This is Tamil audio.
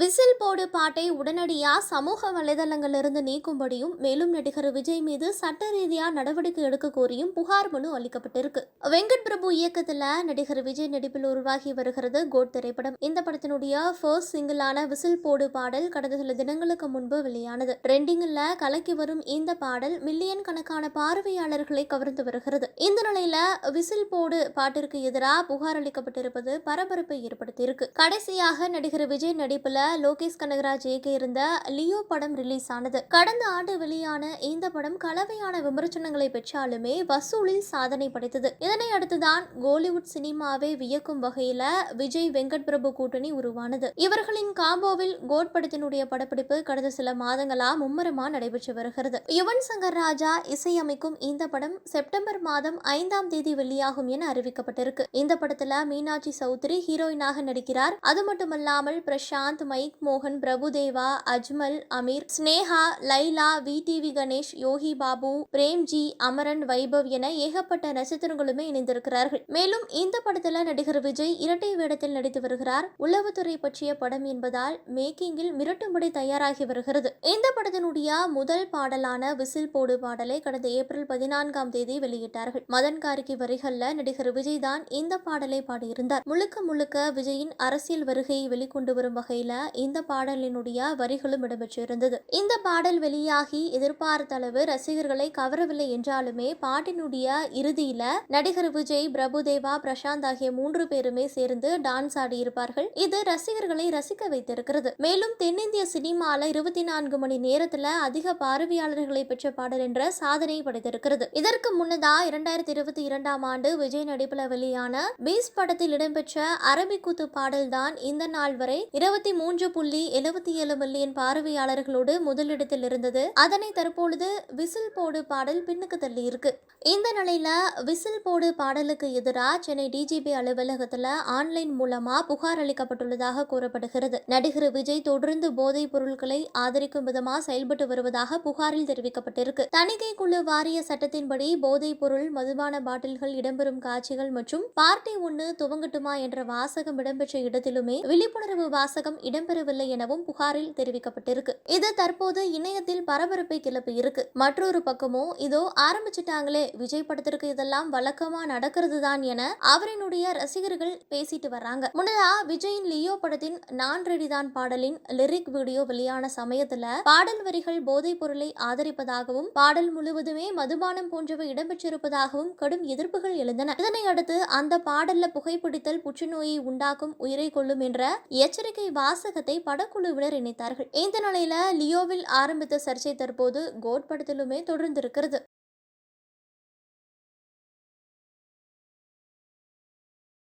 விசில் போடு பாட்டை உடனடியாக சமூக வலைதளங்களிலிருந்து நீக்கும்படியும் மேலும் நடிகர் விஜய் மீது சட்ட ரீதியாக நடவடிக்கை எடுக்க கோரியும் புகார் மனு அளிக்கப்பட்டிருக்கு. வெங்கட் பிரபு இயக்கத்தில் நடிகர் விஜய் நடிப்பில் உருவாகி வருகிறது கோட் திரைப்படம். இந்த படத்தினுடைய ஃபர்ஸ்ட் சிங்கிளான விசில் போடு பாடல் கடந்த சில தினங்களுக்கு முன்பு வெளியானது. ட்ரெண்டிங்கில் கலக்கி வரும் இந்த பாடல் மில்லியன் கணக்கான பார்வையாளர்களை கவர்ந்து வருகிறது. இந்த நிலையில விசில் போடு பாட்டிற்கு எதிராக புகார் அளிக்கப்பட்டிருப்பது பரபரப்பை ஏற்படுத்தியிருக்கு. கடைசியாக நடிகர் விஜய் நடிப்பில் லோகேஷ் கனகராஜ் இயக்க இருந்த லியோ படம் ரிலீஸ் ஆனது. கடந்த ஆண்டு வெளியான இந்த படம் கலவையான விமர்சனங்களை பெற்றாலுமே வசூலில் சாதனை படைத்தது. இதனை அடுத்துதான் கோலிவுட் சினிமாவை வியக்கும் வகையில விஜய் வெங்கட் பிரபு கூட்டணி உருவானது. இவர்களின் காம்போவில் கோட் படத்தினுடைய படப்பிடிப்பு கடந்த சில மாதங்களா மும்முரமா நடைபெற்று வருகிறது. யுவன் சங்கர் ராஜா இசையமைக்கும் இந்த படம் செப்டம்பர் மாதம் ஐந்தாம் தேதி வெளியாகும் என அறிவிக்கப்பட்டிருக்கு. இந்த படத்துல மீனாட்சி சௌத்ரி ஹீரோயினாக நடிக்கிறார். அது மட்டுமல்லாமல் பிரசாந்த் மைக் மோகன் பிரபுதேவா அஜ்மல் அமீர் ஸ்னேஹா லைலா வி. டிவி கணேஷ் யோகி பாபு பிரேம்ஜி அமரன் வைபவ் என ஏகப்பட்ட நட்சத்திரங்களுமே இணைந்திருக்கிறார்கள். மேலும் இந்த படத்துல நடிகர் விஜய் இரட்டை வேடத்தில் நடித்து வருகிறார். உளவுத்துறை பற்றிய படம் என்பதால் மேக்கிங்கில் மிரட்டும்படி தயாராகி வருகிறது. இந்த படத்தினுடைய முதல் பாடலான விசில் போடு பாடலை கடந்த ஏப்ரல் பதினான்காம் தேதி வெளியிட்டார்கள். மதன் கார்கி வரிகள்ல நடிகர் விஜய் தான் இந்த பாடலை பாடியிருந்தார். முழுக்க முழுக்க விஜயின் அரசியல் வருகையை வெளிக்கொண்டு வரும் வகையில இந்த பாடலினுடைய வரிகளும் இடம்பெற்றிருந்தது. இந்த பாடல் வெளியாகி எதிர்பார்த்த அளவு ரசிகர்களை கவரவில்லை என்றாலுமே பாட்டினுடைய இறுதியில நடிகர் விஜய் பிரபுதேவா பிரசாந்த் ஆகிய மூன்று பேருமே சேர்ந்து டான்ஸ் ஆடியிருப்பார்கள். இது ரசிகர்களை ரசிக்க வைத்திருக்கிறது. மேலும் தென்னிந்திய சினிமால இருபத்தி நான்கு மணி நேரத்துல அதிக பார்வையாளர்களை பெற்ற பாடல் என்ற சாதனை படைத்திருக்கிறது. இதற்கு முன்னதா இரண்டாயிரத்தி இருபத்தி இரண்டாம் ஆண்டு விஜய் நடிப்புல வெளியான பீஸ் படத்தில் இடம்பெற்ற அரபிக்குத்து பாடல்தான் இந்த நாள் வரை இருபத்தி மூணு மூன்று புள்ளி எழுபத்தி ஏழு மில்லியன் பார்வையாளர்களோடு முதலிடத்தில் இருந்தது. அதனை தற்பொழுது விசில் போடு பாடல் பின்னுக்கு தள்ளி இருக்கு இந்த நிலையில விசில் போடு பாடலுக்கு எதிராக சென்னை டிஜிபி அலுவலகத்துல ஆன்லைன் மூலமா புகார் அளிக்கப்பட்டுள்ளதாக கூறப்படுகிறது. நடிகர் விஜய் தொடர்ந்து போதைப் பொருட்களை ஆதரிக்கும் விதமா செயல்பட்டு வருவதாக புகாரில் தெரிவிக்கப்பட்டிருக்கு. தணிக்கை குழு வாரிய சட்டத்தின்படி போதைப் பொருள் மதுபான பாட்டில்கள் இடம்பெறும் காட்சிகள் மற்றும் பார்ட்டி ஒன்று துவங்கட்டுமா என்ற வாசகம் இடம்பெற்ற இடத்திலுமே விழிப்புணர்வு வாசகம் இடம் இடம்பெறவில்லை எனவும் புகாரில் தெரிவிக்கப்பட்டிருக்கு. இது தற்போது இணையத்தில் பரபரப்பை கிளப்பி இருக்கு. மற்றொரு பக்கமோ இதோ ஆரம்பிச்சிட்டாங்களே விஜய் படத்திற்கு இதெல்லாம் வழக்கமா நடக்கிறது தான் என அவரினுடைய ரசிகர்கள் பேசிட்டு வர்றாங்க. முன்னதா விஜயின் லியோ படத்தின் நான் ரெடிதான் பாடலின் லிரிக் வீடியோ வெளியான சமயத்துல பாடல் வரிகள் போதைப் பொருளை ஆதரிப்பதாகவும் பாடல் முழுவதுமே மதுபானம் போன்றவை இடம்பெற்றிருப்பதாகவும் கடும் எதிர்ப்புகள் எழுந்தன. இதனை அடுத்து அந்த பாடல்ல புகைப்பிடித்தல் புற்றுநோயை உண்டாக்கும் உயிரை கொள்ளும் என்ற எச்சரிக்கை வாசகத்தை படக்குழுவினர் இணைத்தார்கள். இந்த நிலையில லியோவில் ஆரம்பித்த சர்ச்சை தற்போது கோட் படத்திலுமே தொடர்ந்திருக்கிறது.